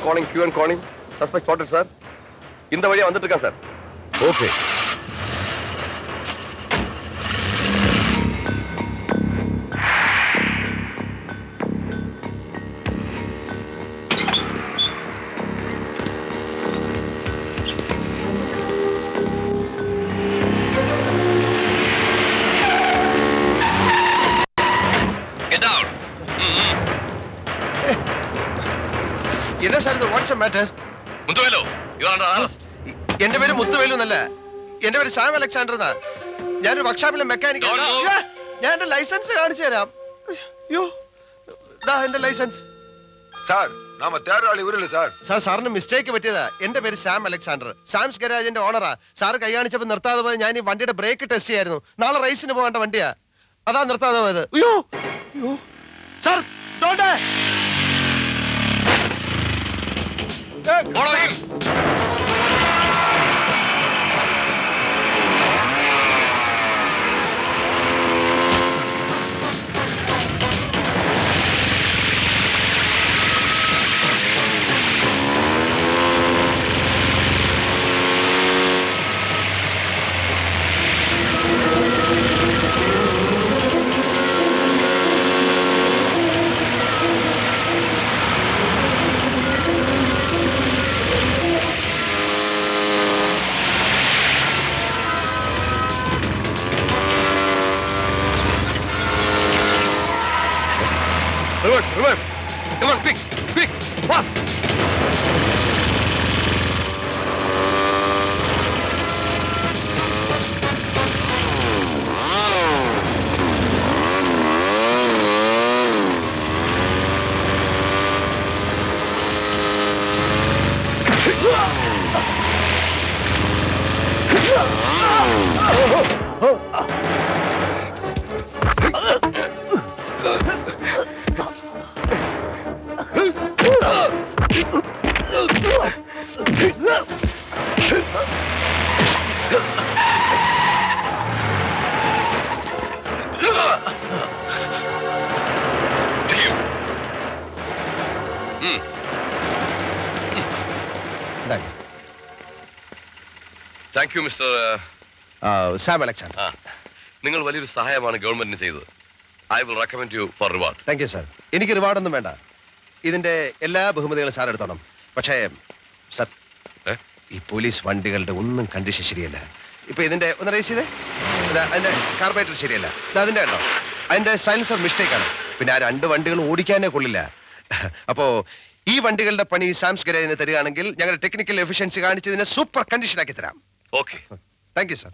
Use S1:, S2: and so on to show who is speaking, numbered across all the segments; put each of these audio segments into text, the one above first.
S1: And calling Q and calling suspect spotted sir இந்த வழியா வந்துட்டு இருக்கேன் sir
S2: okay
S3: Matter
S1: Muthuvelu you are under arrest
S3: എന്റെ പേര് മുത്തുവേലു എന്നല്ല എന്റെ പേര് സാം അലക്സാണ്ടർ എന്നാ ഞാനൊരു വർക്ക്ഷോപ്പിലെ മെക്കാനിക്
S1: No, no.
S3: ഞാൻ എന്റെ ലൈസൻസ് കാണിച്ചു തരാം അയ്യോ ദാ എന്റെ ലൈസൻസ്
S2: சார் நாம தேடுற ஆள் இவரு இல்ல சார்
S3: സാർ സാറിന് മിസ്റ്റേക്ക് പറ്റിയതാ എന്റെ പേര് സാം അലക്സാണ്ടർ സാംസ് ഗരാജിന്റെ ഓണറാ സാർ കൈ കാണിച്ചപ്പോ നിർത്താതെ പോയത് ഞാൻ ഈ വണ്ടിയുടെ ബ്രേക്ക് ടെസ്റ്റ് ചെയ്യായിരുന്നു നാളെ റേസിന് പോകേണ്ട വണ്ടിയാ അതാ നിർത്താതെ പോയത് അയ്യോ അയ്യോ സാർ ഡോണ്ടേ
S1: বড় താങ്ക്
S3: സാം അലക്സാണ്ടർ.
S1: ആ നിങ്ങൾ വലിയൊരു സഹായമാണ് ഗവൺമെന്റിന് ചെയ്തത്. I will recommend you for reward
S3: thank you sir എനിക്ക് റിവാർഡൊന്നും വേണ്ട. ഇതിന്റെ എല്ലാ ബഹുമതികളും സാർ എടുത്തോണം. പക്ഷേ സാർ
S1: ഏ?
S3: ഈ പോലീസ് വണ്ടികളുടെ ഒന്നും കണ്ടീഷൻ ശരിയല്ല. ഇപ്പൊ ഇതിന്റെ ഒന്ന് റേസ് ചെയ്തേ? ഇതാ, അതിന്റെ കാർബറേറ്റർ ശരിയല്ല. ഇതാ അതിന്റെ കേട്ടോ. അതിന്റെ സൈലൻസർ മിസ്റ്റേക്ക് ആണ്. പിന്നെ ആ രണ്ട് വണ്ടികൾ ഓടിക്കാനേ കൊള്ളില്ല. അപ്പോ ഈ വണ്ടികളുടെ പണി സാംസ് ഗരേജിന് തരികയാണെങ്കിൽ ഞങ്ങളുടെ ടെക്നിക്കൽ എഫിഷ്യൻസി കാണിച്ചതിനെ സൂപ്പർ കണ്ടീഷൻ ആക്കി തരാം.
S1: ഓക്കെ
S3: താങ്ക് യു സാർ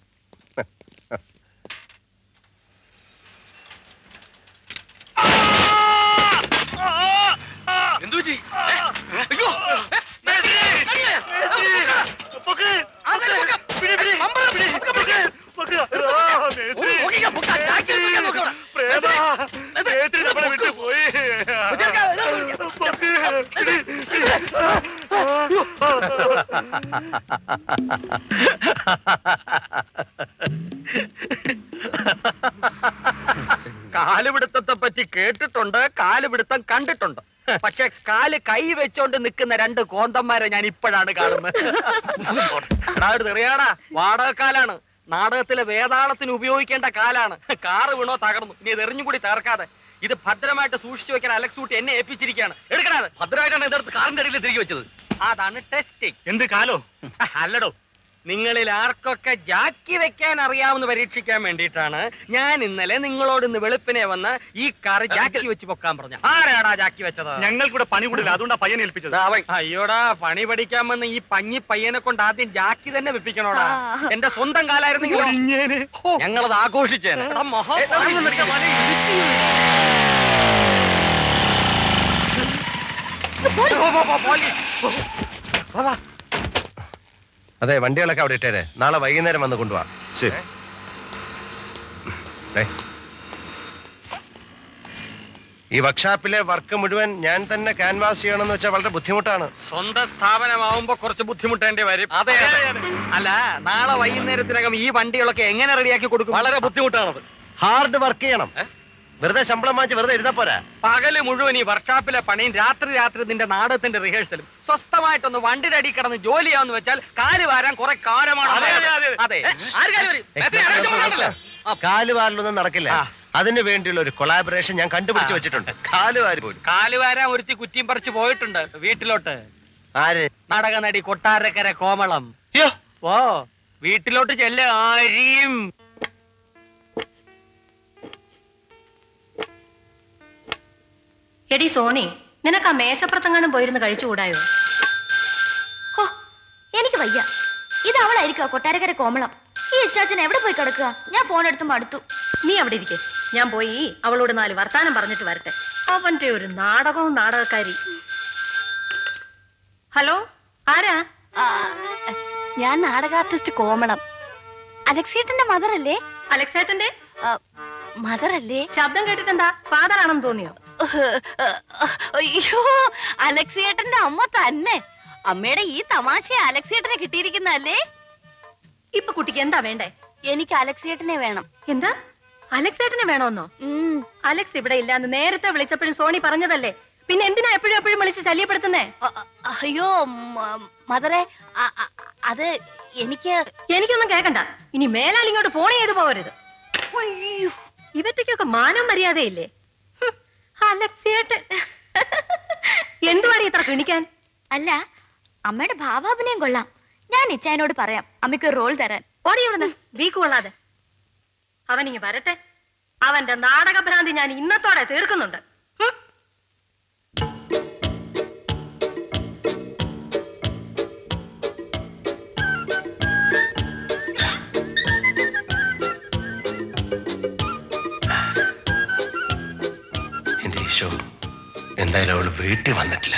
S4: കാലുപിടുത്തത്തെ പറ്റി കേട്ടിട്ടുണ്ട് കാലുപിടുത്തം കണ്ടിട്ടുണ്ട്. പക്ഷെ കാൽ കൈ വെച്ചോണ്ട് നിൽക്കുന്ന രണ്ട് കോന്തന്മാരെ ഞാൻ ഇപ്പോഴാണ് കാണുന്നത്. തെറിയാടാ. വാടകക്കാലാണ്. നാടകത്തിലെ വേതാളത്തിന് ഉപയോഗിക്കേണ്ട കാലാണ്. കാറ് വീണോ തകർന്നു. ഇനി എറിഞ്ഞുകൂടി കൂടി തകർക്കാതെ. ഇത് ഭദ്രമായിട്ട് സൂക്ഷിച്ചു വെക്കാൻ അലക്സ് കൂട്ടി എന്നെ ഏൽപ്പിച്ചിരിക്കുകയാണ്. എടുക്കണത്
S1: ഭദ്രമായിട്ടാണ് ഇതെടുത്ത് കാറിന്റെ അടിയിൽ തിരികെ വെച്ചത്.
S4: അതാണ് ടെസ്റ്റിംഗ്. എന്ത് കാലോ? അല്ലടോ. നിങ്ങളിൽ ആർക്കൊക്കെ ജാക്കി വെക്കാൻ അറിയാമെന്ന് പരീക്ഷിക്കാൻ വേണ്ടിയിട്ടാണ് ഞാൻ ഇന്നലെ നിങ്ങളോട് ഇന്ന് വെളുപ്പിനെ വന്ന് ഈ കാർ ജാക്കി വെച്ച് പൊക്കാൻ പറഞ്ഞു ആരാടാ ജാക്കി വെച്ചത്?
S5: ഞങ്ങൾക്കൂടെ പണി കൂടില്ല അതുകൊണ്ടാ പയ്യനെ ഏൽപ്പിച്ചത്.
S4: അയ്യോടാ പണി പഠിക്കാൻ വന്ന് ഈ പഞ്ഞി പയ്യനെ കൊണ്ട് ആദ്യം ജാക്കി തന്നെ വെപ്പിക്കണോടാ. എന്റെ സ്വന്തം
S5: കാലായിരുന്നു
S1: ഞങ്ങളത് ആഘോഷിച്ചേനെ.
S4: മഹാ-
S3: അതെ വണ്ടികളൊക്കെ അവിടെ ഇട്ടേരെ. നാളെ വൈകുന്നേരം വന്ന് കൊണ്ടുപോവാ
S2: ശരി.
S3: ദേ. ഈ വർക്ക്ഷോപ്പിലെ വർക്ക് മുഴുവൻ ഞാൻ തന്നെ ക്യാൻവാസ് ചെയ്യണമെന്ന് വെച്ചാൽ വളരെ ബുദ്ധിമുട്ടാണ്.
S4: സ്വന്തം സ്ഥാപനമാവുമ്പോ കുറച്ച് ബുദ്ധിമുട്ടേണ്ടി വരും.
S1: അതെ, അതെ.
S4: അല്ല നാളെ വൈകുന്നേരത്തിനകം ഈ വണ്ടികളൊക്കെ എങ്ങനെ റെഡിയാക്കി കൊടുക്കും?
S1: വളരെ ബുദ്ധിമുട്ടാണത്.
S3: ഹാർഡ് വർക്ക് ചെയ്യണം. വെറുതെ ശമ്പളം വാങ്ങിച്ച് വെറുതെ ഇരുന്നാ പോരാ.
S4: പകൽ മുഴുവൻ ഈ വർക്ക്ഷോപ്പിലെ പണിയും രാത്രി രാത്രി നിന്റെ നാടകത്തിന്റെ റിഹേഴ്സലും സ്വസ്ഥമായിട്ടൊന്ന് വണ്ടിയുടെ അടി കിടന്ന് ജോലിയാന്ന് വെച്ചാൽ കാൽ വാരാൻ കുറെ കാലമാണ്.
S5: അതെ,
S4: കാൽ വരും? എത്ര അടക്കം വന്നിട്ടില്ല?
S3: കാലുവാരിലൊന്നും നടക്കില്ല. അതിനു വേണ്ടിയുള്ള ഒരു കൊളാബറേഷൻ ഞാൻ കണ്ടുപിടിച്ച്. വെച്ചിട്ടുണ്ട്. കാലുവാരി പോലും.
S4: കാൽ വാരാൻ ഒരുത്തി കുറ്റിയും പറിച്ച് പോയിട്ടുണ്ട് വീട്ടിലോട്ട്.
S3: ആര്?
S4: നാടക നടി കൊട്ടാരക്കര കോമളം. ഓ വീട്ടിലോട്ട് ചെല്ല ആരിയും.
S6: എടി സോണി നിനക്ക് ആ മേശപ്പുറത്തെങ്ങാനും പോയിരുന്ന് കഴിച്ചുകൂടായോ?
S7: ഹോ, എനിക്ക് വയ്യ. ഇത് അവളായിരിക്കും കൊട്ടാരക്കര കോമളം. ഈ ഇച്ചാച്ചൻ എവിടെ പോയി കിടക്കുക? ഞാൻ ഫോൺ എടുത്ത് മടുത്തു.
S6: നീ അവിടെ ഇരിക്കെ. ഞാൻ പോയി അവളോട് നാല് വർത്താനം പറഞ്ഞിട്ട് വരട്ടെ. അവന്റെ ഒരു നാടകവും നാടകക്കാരി. ഹലോ ആരാ?
S7: ഞാൻ നാടക ആർട്ടിസ്റ്റ് കോമളം. അലക്സേട്ടന്റെ മദർ അല്ലേ?
S6: അലക്സേട്ടന്റെ?
S7: മദർ അല്ലേ
S6: ശബ്ദം കേട്ടിട്ടെന്താ? ഫാദർ ആണെന്ന് തോന്നിയോ
S7: അയ്യോ അലക്സിയേട്ടന്റെ അമ്മ തന്നെ. അമ്മയുടെ ഈ തമാശ അലക്സിയേട്ടനെ കിട്ടിയിരിക്കുന്നല്ലേ
S6: ഇപ്പൊ കുട്ടിക്ക് എന്താ വേണ്ടേ?
S7: എനിക്ക് അലക്സിയേട്ടനെ വേണം.
S6: എന്താ? അലക്സേട്ടനെ വേണോന്നോ? അലക്സ് ഇവിടെ ഇല്ലാന്ന് നേരത്തെ വിളിച്ചപ്പോഴും സോണി പറഞ്ഞതല്ലേ. പിന്നെ എന്തിനാ എപ്പോഴും എപ്പോഴും വിളിച്ച് ശല്യപ്പെടുത്തുന്നേ?
S7: അയ്യോ മദറെ അത് എനിക്ക്
S6: എനിക്കൊന്നും കേക്കണ്ട. ഇനി മേലാൽ ഇങ്ങോട്ട് ഫോൺ ചെയ്ത് പോകരുത്
S7: അയ്യോ.
S6: ഇവറ്റയ്ക്കൊക്കെ മാനം മര്യാദയില്ലേ? അലക്സിയേട്ടൻ. അലക്സേട്ടൻ എന്തുവാടി ഇത്ര കിണിക്കാൻ
S7: അല്ല അമ്മയുടെ ഭാവാഭിനയം കൊള്ളാം. ഞാൻ ഇച്ചായനോട് പറയാം അമ്മയ്ക്ക് റോൾ തരാൻ.
S6: ഓടി ഇവിടുന്ന് വീക്ക് കൊള്ളാതെ. അവനിങ്ങി വരട്ടെ. അവന്റെ നാടകഭ്രാന്തി ഞാൻ ഇന്നത്തോടെ തീർക്കുന്നുണ്ട്.
S3: ഈശോ എന്തായാലും അവൾ വീട്ടിൽ വന്നിട്ടില്ല.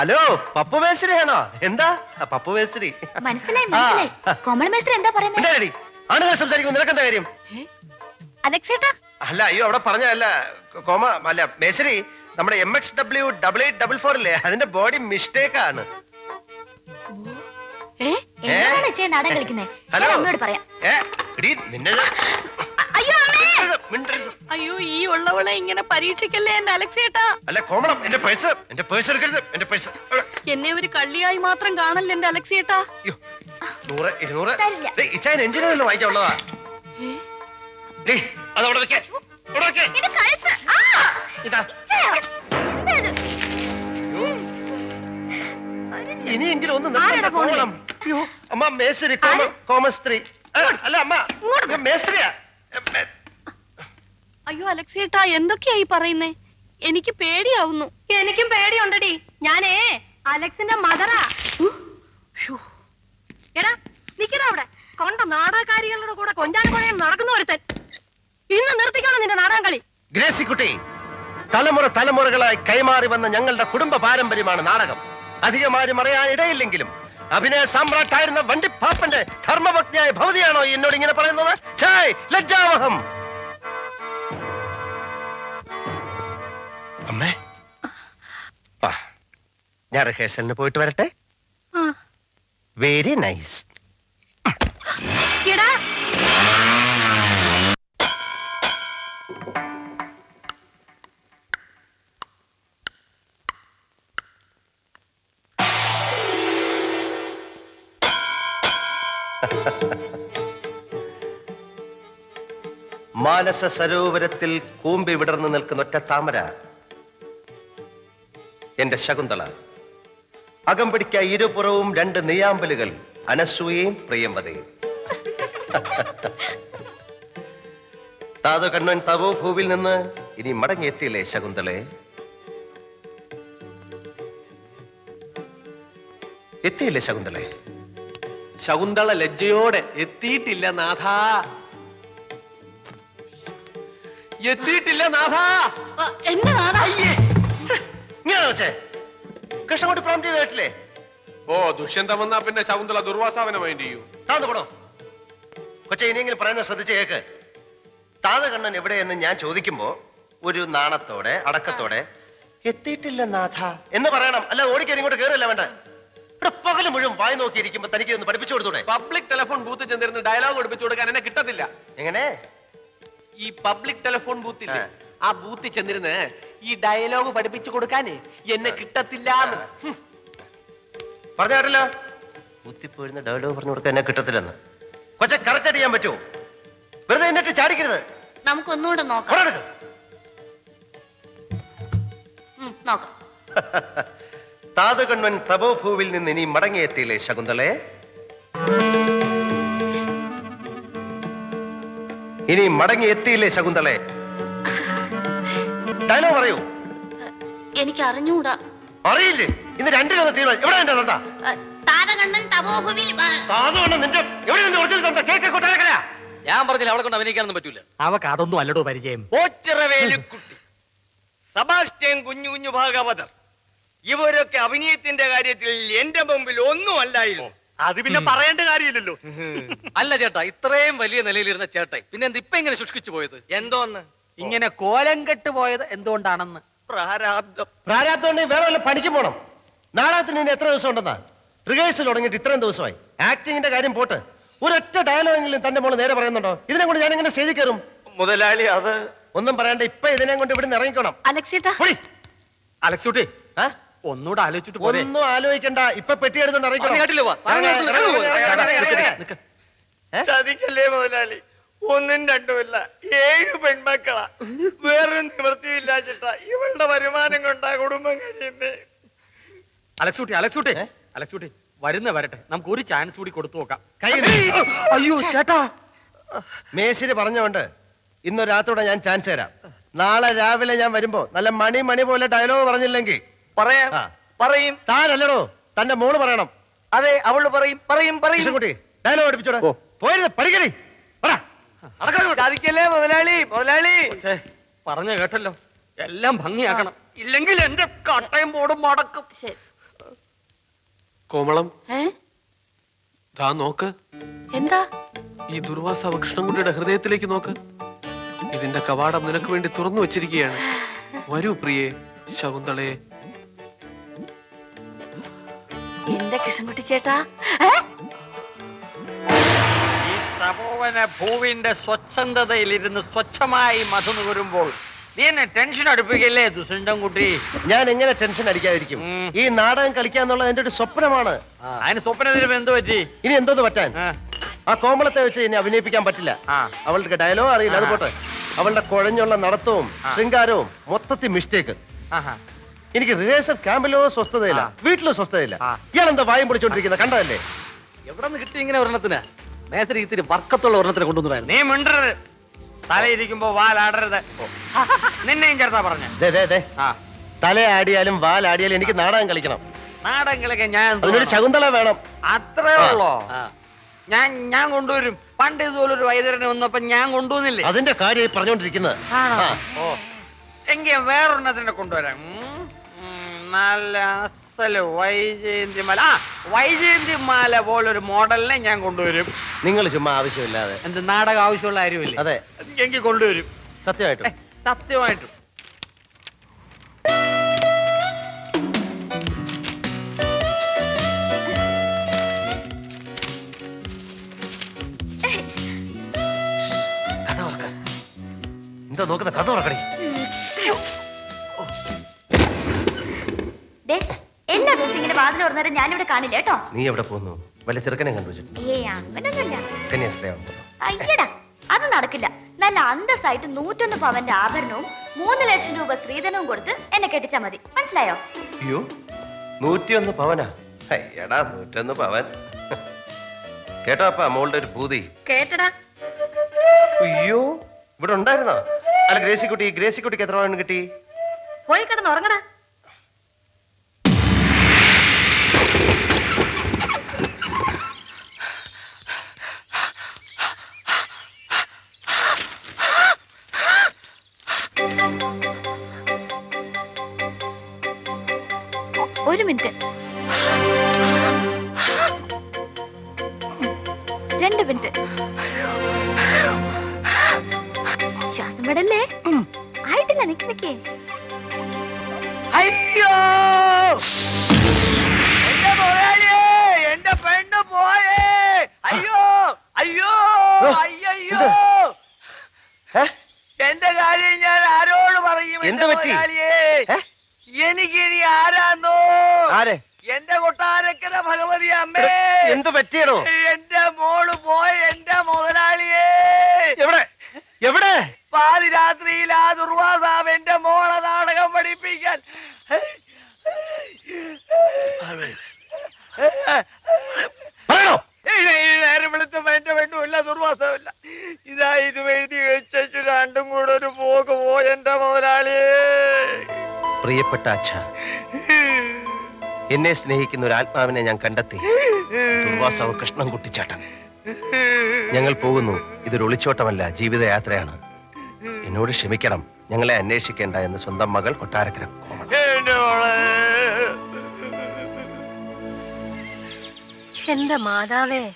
S3: ഹലോ പപ്പു മേസ്ത്രിയാണോ? എന്താ? ആ, പപ്പു മേസ്ത്രി.
S7: മനസ്സിലായി മനസ്സിലായി. മേസ്ത്രി എന്താ പറയുന്നത്
S3: എന്താ ആണുങ്ങൾ സംസാരിക്കുമ്പോൾ നിനക്കെന്താ കാര്യം?
S7: അലക്സേട്ടാ?
S3: അല്ല അയ്യോ അവിടെ പറഞ്ഞല്ല കോമ അല്ല മേശ്രി നമ്മുടെ M X W double eight double four ഇല്ലേ? അതിന്റെ ബോഡി മിസ്റ്റേക്ക് ആണ്. ഹലോ.
S7: പറയാം.
S3: മിണ്ടരുത്.
S6: അയ്യോ ഈ ഉള്ളവളെ ഇങ്ങനെ പരീക്ഷിക്കല്ലേ എന്റെ അലക്സേട്ടാ
S3: അല്ല കോമളം എന്റെ പേഴ്സ് എന്റെ പേഴ്സ് എടുക്കരുത് എന്റെ പേഴ്സ്
S6: എന്നെ ഒരു കള്ളിയായി മാത്രം കാണല്ലേ എന്റെ അലക്സേട്ടാ
S3: അയ്യോ നൂറ് ഇരുന്നൂറ്. ഇച്ചായൻ എഞ്ചിനീയറിന് വായിക്കാനുള്ളതാ അതവിടെ വെക്കേ. അവിടെ വെക്കേ.
S7: ഇത്?
S3: ഇനിയെങ്കിലും ഒന്ന്
S6: ആരാടാ
S3: നിർത്തണ്ട, കോമളം. അയ്യോ അമ്മ മേശരി കോമ കോമസ്ത്രീ. അല്ല അമ്മ. മേസ്ത്രിയാ.
S6: അയ്യോ അലക്സേട്ടാ എന്തൊക്കെയായി പറയുന്നേ? എനിക്ക് പേടിയാവുന്നു. എനിക്കും പേടിയുണ്ടടി. ഞാനേ അലക്സിന്റെ മദറാ. എടാ നിക്കടാ അവിടെ. കൊണ്ട നാടകക്കാരികളുടെ കൂടെ കൊഞ്ചാനപ്പുഴയും നടക്കുന്ന ഒരുത്തൻ. ഇന്ന് നിർത്തിക്കണം നിന്റെ നാടകം കളി
S3: ഗ്രേസിക്കുട്ടി തലമുറ തലമുറകളായി കൈമാറി വന്ന ഞങ്ങളുടെ കുടുംബ പാരമ്പര്യമാണ് നാടകം. അധികമാരും അറിയാൻ ഇടയില്ലെങ്കിലും അഭിനയ സാമ്രാട്ടായിരുന്ന വണ്ടിപ്പാപ്പന്റെ ധർമ്മഭക്തിയായ ഭവതിയാണോ എന്നോട് ഇങ്ങനെ പറയുന്നത്? ലജ്ജാവഹം. ഞാൻ റിഹേഴ്സലിന് പോയിട്ട് വരട്ടെ. വെരി നൈസ് മാനസ സരോവരത്തിൽ കൂമ്പി വിടർന്നു നിൽക്കുന്ന ഒറ്റ താമര. എന്റെ ശകുന്തള. അകം പിടിക്ക ഇരുപുറവും രണ്ട് നെയ്യാമ്പലുകൾ. അനസൂയയും പ്രിയംവതയും. താതു കണ്ണൻ തവോ ഭൂവിൽ നിന്ന് ഇനി മടങ്ങിയെത്തിയില്ലേ ശകുന്തളെ? എത്തിയില്ലേ ശകുന്തളെ?
S8: ശകുന്തള ലജ്ജയോടെ എത്തിയിട്ടില്ല നാഥ. എത്തിയിട്ടില്ല നാഥ.
S6: എന്താ നാഥ? അയ്യേ.
S3: ഇങ്ങനെ വെച്ചേ? കൃഷ്ണൻകുട്ടി പ്രോം ചെയ്ത് കേട്ടില്ലേ?
S8: ഓ ദുഷ്യന്തം വന്നാ പിന്നെ ശകുന്തള ദുർവാസാവനെ മൈൻഡ് ചെയ്യൂ.
S3: താന്ന് പോടോ കൊച്ചെ ഇനിയെങ്കിലും പറയുന്നത് ശ്രദ്ധിച്ച് കേക്ക്. താതകണ്ണൻ എവിടെയെന്ന് ഞാൻ ചോദിക്കുമ്പോ ഒരു നാണത്തോടെ അടക്കത്തോടെ എത്തിയിട്ടില്ല നാഥ. എന്ന് പറയണം. അല്ല ഓടിക്കാൻ ഇങ്ങോട്ട് കയറില്ല വേണ്ട? ഇവിടെ പകൽ മുഴുവൻ വായി നോക്കിയിരിക്കുമ്പോ തനിക്ക് ഒന്ന് പഠിപ്പിച്ചു കൊടുത്തൂടെ?
S8: പബ്ലിക് ടെലിഫോൺ ബൂത്ത് ചെന്നിരുന്ന് ഡയലോഗ് പഠിപ്പിച്ചു കൊടുക്കാൻ എന്നെ കിട്ടത്തില്ല.
S3: എങ്ങനെ?
S8: ഈ പബ്ലിക് ടെലിഫോൺ ബൂത്തില്ലേ
S3: ആ.
S8: ആ ബൂത്തിൽ ചെന്നിരുന്ന് ഈ ഡയലോഗ് പഠിപ്പിച്ചു കൊടുക്കാനേ എന്നെ കിട്ടത്തില്ല
S3: പറഞ്ഞ കേട്ടല്ലോ കുത്തിപ്പോയിരുന്ന ഡയലോഗ് പറഞ്ഞു കൊടുക്കാൻ എന്നെ കിട്ടത്തില്ലെന്ന്. കൊച്ചെ കറക്റ്റ് ചെയ്യാൻ പറ്റുമോ? വെറുതെ എന്നിട്ട് ചാടിക്കരുത്.
S7: നമുക്ക് ഒന്നുകൂടെ നോക്കാം നോക്കാം.
S3: താതകണ്വൻ തപോഭൂവിൽ നിന്ന് ഇനി മടങ്ങിയെത്തിയില്ലേ ശകുന്തളെ? ഇനി മടങ്ങിയെത്തിയില്ലേ ശകുന്തളെ? ഡയലോഗ് പറയൂ.
S7: എനിക്ക് അറിഞ്ഞൂടാ
S3: അറിയില്ലേ? ഇന്ന് രണ്ടിലൊന്ന് തീരുമാനം എവിടെ എന്റെ തന്ത
S7: താരകണ്ണൻ തപോഭുവിൽ
S3: താതകണ്ണം നിന്റെ എവിടെ നിന്റെ ഒറിജിനൽ തന്ത കേക്ക് കൊട്ടാരക്കര
S9: ഞാൻ പറഞ്ഞില്ല അവളെ കൊണ്ട് അഭിനയിക്കാനൊന്നും പറ്റൂല.
S4: അവക്ക് അതൊന്നും അല്ലടോ പരിചയം.
S9: ഓച്ചിറവേലുക്കുട്ടി സബാസ്റ്റ്യൻ കുഞ്ഞു കുഞ്ഞു ഭാഗവതർ. ഇവരൊക്കെ അഭിനയത്തിന്റെ കാര്യത്തിൽ എന്റെ മുമ്പിൽ ഒന്നും അല്ലായിരുന്നു
S5: അത് പിന്നെ പറയേണ്ട കാര്യമില്ലല്ലോ.
S9: അല്ല ചേട്ടാ ഇത്രയും വലിയ നിലയിലിരുന്ന ചേട്ടായി പിന്നെ എന്ത് ഇപ്പൊ ഇങ്ങനെ ശുഷ്കിച്ചു പോയത്? എന്തോന്ന്?
S4: ഇങ്ങനെ കോലം കെട്ട് പോയത് എന്തുകൊണ്ടാണെന്ന്?
S9: പ്രാരാബ്ദം.
S3: പ്രാരാബ്ദം വേറെ വല്ല പണിക്കും പോണം. നാടകത്തിന് ഇനി എത്ര ദിവസം ഉണ്ടെന്നാ? റിഹേഴ്സൽ തുടങ്ങിയിട്ട് ഇത്രയും ദിവസമായി. ആക്ടിങ്ങിന്റെ കാര്യം പോട്ട്. ഒരൊറ്റ ഡയലോഗെങ്കിലും തന്റെ മോൾ നേരെ പറയുന്നുണ്ടോ? ഇതിനെ കൊണ്ട് ഞാൻ എങ്ങനെ സ്റ്റേജിൽ കയറും?
S9: മുതലാളി അത്
S3: ഒന്നും പറയണ്ട ഇപ്പൊ ഇതിനെ കൊണ്ട് ഇവിടെ ഇറങ്ങിക്കണം.
S7: അലക്സേട്ടാ
S3: പൊടി.
S4: അലക്സൂട്ടി
S3: ആ?
S4: ഒന്നുകൂടെ ആലോചിച്ചിട്ട് പോരെ.
S3: ഒന്നും ആലോചിക്കണ്ട. ഇപ്പൊ പെട്ടി എടുത്തോണ്ട് ഇറങ്ങിക്കണം. ഇറങ്ങ്, ഇറങ്ങ്,
S9: ഇറങ്ങ്,
S3: ഇറങ്ങ്,
S9: ഇറങ്ങ്. ചതിക്കല്ലേ മുതലാളി? ഒന്നും രണ്ടുമില്ല. ഏഴ് പെൺമക്കളാ. വേറൊരു നിവൃത്തിയില്ലാച്ചിട്ടാ ഇവളുടെ വരുമാനം കൊണ്ടാ കുടുംബം കഴിയുന്നേ.
S4: അലക്സൂട്ടി അലക്സൂട്ടി അലക്സൂട്ടി വരുന്ന വരട്ടെ. നമുക്ക് ഒരു ചാൻസ് കൂടി കൊടുത്തു നോക്കാം.
S3: കൈ നീ.
S4: അയ്യോ ചേട്ടാ.
S3: മേശിരി പറഞ്ഞോണ്ട് ഇന്ന് രാത്രിയോടെ ഞാൻ ചാൻസ് തരാം. നാളെ രാവിലെ ഞാൻ വരുമ്പോ നല്ല മണി മണി പോലെ ഡയലോഗ് പറഞ്ഞില്ലെങ്കിൽ.
S9: പറയാം.
S3: ആ.
S9: പറയും.
S3: താനല്ലടോ തന്റെ മോൾ പറയണം.
S9: അതെ അവൾ പറയും. പറയും പറയും.
S3: കൃഷ്ണൻകുട്ടി ഡയലോഗ് പഠിപ്പിച്ചോടെ. പോയിരുന്ന് പഠിക്കണേ
S9: ചതിക്കല്ലേ മുതലാളി മുതലാളി?
S4: പറഞ്ഞ കേട്ടല്ലോ. എല്ലാം ഭംഗിയാക്കണം. ഇല്ലെങ്കിൽ എന്റെ കട്ടയും പോടും മടക്കും.
S8: കോമളം ദാ നോക്ക്.
S7: എന്താ?
S8: ഈ ദുർവാസാവ് കൃഷ്ണൻകുട്ടിയുടെ ഹൃദയത്തിലേക്ക് നോക്ക്. ഇതിന്റെ കവാടം നിനക്ക് വേണ്ടി തുറന്നു വെച്ചിരിക്കുകയാണ്. വരൂ പ്രിയേ ശകുന്തളയെ.
S7: എന്റെ കൃഷ്ണൻകുട്ടി ചേട്ടാ?
S4: തപോവന ഭൂവിന്റെ സ്വച്ഛന്തതയിലിരുന്ന് സ്വച്ഛമായി മധു നുകരുമ്പോൾ നീ എന്നെ ടെൻഷൻ അടുപ്പിക്കല്ലേ ദുസുണ്ടൻ കുട്ടി?
S3: ഞാൻ എങ്ങനെ ടെൻഷൻ അടിക്കാതിരിക്കും?
S4: ഉം.
S3: ഈ നാടകം കളിക്കാന്നുള്ളത് എന്റെ ഒരു സ്വപ്നമാണ്.
S4: അതിന് സ്വപ്നത്തിന് എന്ത് പറ്റി?
S3: ഇനി എന്തോന്ന് പറ്റാൻ?
S4: ആ,
S3: ആ കോമളത്തെ വെച്ച് ഇനി അഭിനയിപ്പിക്കാൻ പറ്റില്ല.
S4: ആ.
S3: അവളുടെ ഡയലോഗ് അറിയില്ല. അത് പോട്ടെ. അവളുടെ കുഴഞ്ഞുള്ള നടത്തവും ശൃംഗാരവും മൊത്തത്തിൽ മിസ്റ്റേക്ക്
S4: ആഹാ.
S3: എനിക്ക് റിഹേഴ്സൽ ക്യാമ്പിലോ സ്വസ്ഥതയില്ല. വീട്ടിലോ സ്വസ്ഥതയില്ല.
S4: ആ.
S3: ഇയാൾ എന്താ വായും പിടിച്ചോണ്ടിരിക്കുന്നത് കണ്ടതല്ലേ?
S9: എവിടെ നിന്ന് കിട്ടി ഇങ്ങനെ ഒരെണ്ണത്തിന്? മേസരി ഇത്തിരി വർക്കത്തുള്ള ഒരെണ്ണത്തിന് കൊണ്ടുവന്നു
S4: നീ മിണ്ടരുത്. തലയിരിക്കുമ്പോ വാലാടരുത്. നിന്നെയും ചേർത്താ പറഞ്ഞു.
S3: ദേ, ദേ, ദേ. തല ആടിയാലും വാലാടിയാലും എനിക്ക് നാടകം കളിക്കണം.
S4: നാടകങ്ങളൊക്കെ ഞാൻ എന്ത്
S3: അതിനൊരു
S4: വേണം?
S3: ശകുന്തള വേണം.
S4: അത്രേ ഉള്ളോ? ഞാൻ ഞാൻ കൊണ്ടുവരും. പണ്ട് ഇതുപോലെ ഒരു വൈദ്യരനെ വന്നപ്പോ ഞാൻ കൊണ്ടുവന്നില്ലേ?
S3: അതിന്റെ കാര്യം പറഞ്ഞോണ്ടിരിക്കുന്നത്.
S4: എങ്കിൽ വേറൊരെണ്ണത്തിന്റെ കൊണ്ടുവരാം. നല്ല അസൽ വൈജയന്തി മല ആ വൈജയന്തി മാല പോലൊരു മോഡലിനെ ഞാൻ കൊണ്ടുവരും.
S3: നിങ്ങൾ ചുമ്മാ ആവശ്യമില്ലാതെ.
S4: എന്ത് നാടകം ആവശ്യമുള്ള ആരുമില്ല
S3: അതെ.
S4: എങ്കിൽ കൊണ്ടുവരും.
S3: സത്യമായിട്ടും.
S4: സത്യമായിട്ടും.
S7: തുറന്നേരം ഞാനിവിടെ കാണില്ല കേട്ടോ?
S3: നീ എവിടെ പോകുന്നു? വല്ല ചെറുക്കനെ കണ്ടുവച്ചിട്ടുണ്ട്
S7: ഏ അങ്ങനൊന്നുമില്ല.
S3: കന്യാസ്ത്രീയാവുമ്പോ
S7: അയ്യടാ അത് നടക്കില്ല. നല്ല അന്തസ്സായിട്ട് നൂറ്റൊന്ന് പവന്റെ ആഭരണവും മൂന്ന് ലക്ഷം രൂപ സ്ത്രീധനവും കൊടുത്ത് എന്നെ കെട്ടിച്ചാ മതി. മനസ്സിലായോ?
S3: അയ്യോ നൂറ്റിയൊന്ന് പവനാ? അയ്യടാ നൂറ്റൊന്ന് പവൻ. കേട്ടോ അപ്പ മോളുടെ ഒരു പൂതി.
S6: കേട്ടടാ.
S3: അയ്യോ ഇവിടെ ഉണ്ടായിരുന്നോ? അല്ല ഗ്രേസിക്കുട്ടി ഗ്രേസിക്കുട്ടിക്ക് എത്ര പവൻ കിട്ടി?
S6: പോയി കിടന്ന് ഉറങ്ങടാ.
S7: മിനിറ്റ്. ശ്വാസം വിടല്ലേ? ആയിട്ടില്ല നിക്ക് നിക്കേ.
S4: അയ്യോ! എന്റെ എന്റെ പെണ്ണ് പോയേ. അയ്യോ അയ്യോ അയ്യോ എന്റെ കാര്യം ഞാൻ ആരോട് പറയും? എന്റെ
S3: പറ്റി?
S4: മുതലാളിയേ എനിക്കിനി ആരാന്നോ?
S3: ആരെ?
S4: എന്റെ കൊട്ടാരക്കര ഭഗവതി അമ്മേ.
S3: എന്ത് പറ്റിയടോ?
S4: എന്റെ മോൾ പോയ എന്റെ മുതലാളിയേ.
S3: എവിടെ? എവിടെ?
S4: പാതിരാത്രിയിൽ ആ ദുർവാസാവ് എന്റെ മോളെ നാടകം പഠിപ്പിക്കാൻ. എന്റെ പെണ്ണുമില്ല ദുർവാസമില്ല ഇതാ ഇത് എഴുതി വെച്ചു രണ്ടും കൂടെ ഒരു പോക്ക് പോയ എന്റെ മുതലാളിയേ.
S3: പ്രിയപ്പെട്ട അച്ഛ എന്നെ സ്നേഹിക്കുന്ന ഒരു ആത്മാവിനെ ഞാൻ കണ്ടെത്തി. ദുർവാസാവ് കൃഷ്ണൻ കുട്ടിച്ചാട്ടൻ. ഞങ്ങൾ പോകുന്നു. ഇതൊരു ഒളിച്ചോട്ടമല്ല ജീവിതയാത്രയാണ്. എന്നോട് ക്ഷമിക്കണം. ഞങ്ങളെ അന്വേഷിക്കേണ്ട എന്ന് സ്വന്തം മകൾ കൊട്ടാരക്കര കോമള.
S6: എന്റെ മാതാവേ.